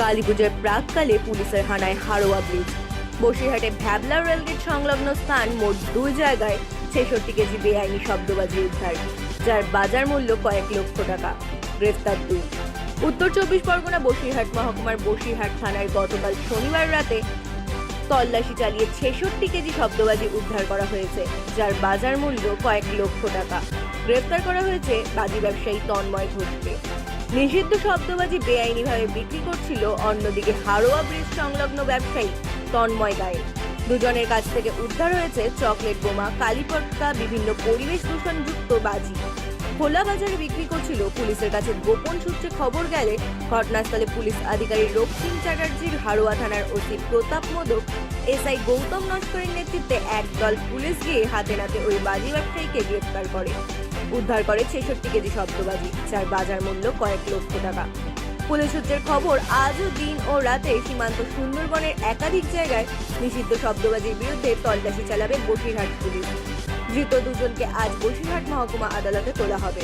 কালী পুজোর প্রাককালে পুলিশের হানায় হারোয়া ব্রিজ। বসিরহাটে ভ্যাবলা রেলগেট সংলগ্ন স্থান মোট দুই জায়গায় ছেষট্টি কেজি বেআইনি শব্দবাজি উদ্ধার, যার বাজার মূল্য কয়েক লক্ষ টাকা। গ্রেফতার দুই। উত্তর চব্বিশ পরগনা বসিরহাট মহকুমার বসিরহাট থানায় গতকাল শনিবার রাতে তল্লাশি চালিয়ে ছেষট্টি কেজি শব্দবাজি উদ্ধার করা হয়েছে, যার বাজার মূল্য কয়েক লক্ষ টাকা। গ্রেফতার করা হয়েছে বাজি ব্যবসায়ী তন্ময় ঘোষকে। নিষিদ্ধ শব্দবাজি বেআইনিভাবে বিক্রি করছিল অন্যদিকে হারোয়া ব্রিজ সংলগ্ন ব্যবসায়ী তন্ময় গায়ে। দুজনের কাছ থেকে উদ্ধার হয়েছে চকলেট বোমা কালীপটকা বিভিন্ন পরিবেশ দূষণযুক্ত বাজি। খোলা বাজারে বিক্রি করছিল পুলিশের কাছে গোপন সূত্রে খবর গেলে ঘটনাস্থলে পুলিশ আধিকারিক রক্তিম চ্যাটার্জির হারোয়া থানার ওসি প্রতাপ মোদক, এসআই গৌতম নস্করের নেতৃত্বে একদল পুলিশ গিয়ে হাতে নাতে ওই বাজি ব্যবসায়ীকে গ্রেপ্তার করে। উদ্ধার করে ছেষট্টি কেজি শব্দবাজি যার বাজার মূল্য কয়েক লক্ষ টাকা। পুলিশ সূত্রের খবর, আজও দিন ও রাতে সীমান্ত সুন্দরবনের একাধিক জায়গায় নিষিদ্ধ শব্দবাজির বিরুদ্ধে তল্লাশি চালাবে বসিরহাট পুলিশ। ধৃত দুজনকে আজ বসিরহাট মহকুমা আদালতে তোলা হবে।